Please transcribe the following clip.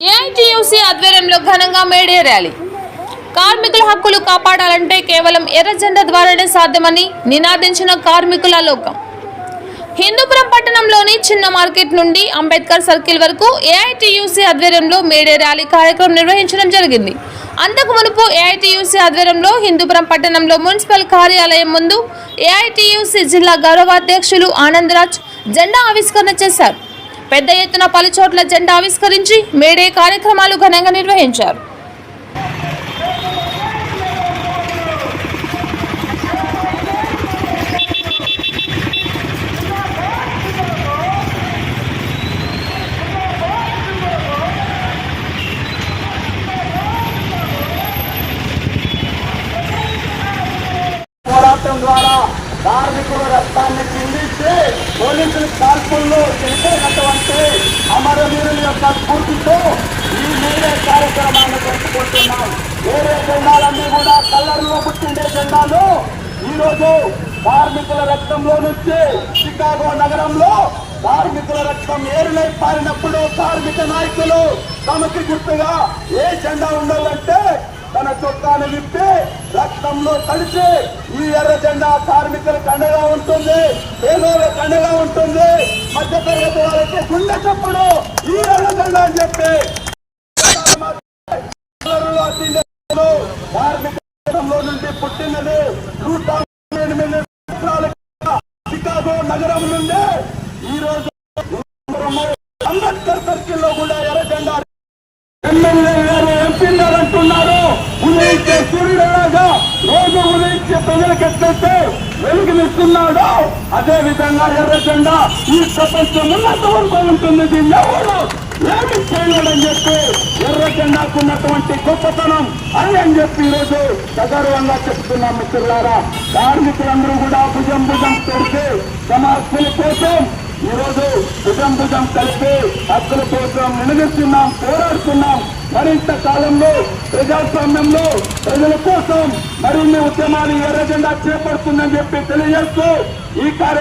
AITUC ఆధ్వర్యంలో ఘనంగా May Day rally కార్మికుల హక్కులు కాపాడాలంటే కేవలం ఎర్ర జెండా ద్వారానే సాధ్యమని నినాదించిన కార్మికుల లోకం. హిందూపురం పట్టణంలోని చిన్న మార్కెట్ నుండి అంబేద్కర్ సర్కిల్ వరకు ఏఐటీయూసీ ఆధ్వర్యంలో మేడే ర్యాలీ కార్యక్రమం నిర్వహించడం జరిగింది. అంతకు మునుపు ఏఐటీయూసీ ఆధ్వర్యంలో హిందూపురం పట్టణంలో మున్సిపల్ కార్యాలయం ముందు ఏఐటీయూసీ జిల్లా గౌరవాధ్యక్షులు ఆనందరాజ్ జెండా ఆవిష్కరణ చేశారు. పెద్ద ఎత్తున పలుచోట్ల జెండా ఆవిష్కరించి మేడే కార్యక్రమాలు ఘనంగా నిర్వహించారు. పోరాటం ద్వారా కార్మికుల రక్తాన్ని చిందించి పోలీసులు కాల్పుల్లో చేసేటటువంటి అమరవీరుల యొక్క స్ఫూర్తితో ఈ మీరే కార్యక్రమాన్ని జరుపుకుంటున్నాం. వేరే జెండాలన్నీ కూడా కల్లర్లో పుట్టిండే జెండాలు ఈరోజు కార్మికుల రక్తంలో నుంచి చికాగో నగరంలో కార్మికుల రక్తం ఏరులై పారినప్పుడు కార్మిక నాయకులు తమకి గుర్తుగా ఏ జెండా ఉండాలంటే తన చొక్కాను విప్పి రక్తంలో కలిసి ఈ ఎర్ర జెండా కార్మికులకు అండగా ఉంటుంది పేదోళ్ళకి అండగా ఉంటుంది. మధ్యతరగతి వారికి గుండె చప్పుడు. ఈ ఎర్ర జెండా అని చెప్పి కార్మికంలో నుండి పుట్టినది నూట ఎనిమిది చికాగో నగరం నుండి. ఈ రోజు అంబేద్కర్ సర్కిల్లో కూడా ప్రజలకు ఎట్లయితే వెలుగునిస్తున్నాడో అదే విధంగా ఎర్ర జెండా ఈ ప్రపంచం ఉన్నంత వరకు ఉంటుంది. దీన్ని ఎవరు ఏమి చేయలేడని చెప్పి ఎర్ర జెండాకు ఉన్నటువంటి గొప్పతనం అని అని చెప్పి ఈరోజు సగర్వంగా చెప్తున్నాం మిత్రులారా. కార్మికులందరూ కూడా భుజం భుజం పెడితే తమ హక్కుల కోసం ఈరోజు భుజం భుజం కలిపి హక్కుల కోసం నిలదీస్తున్నాం పోరాడుతున్నాం. మరింత కాలంలో ప్రజాస్వామ్యంలో ప్రజల కోసం మరిన్ని ఉద్యమాలు ఎర్ర జెండా చేపడుతుందని చెప్పి తెలియజేస్తూ ఈ కార్య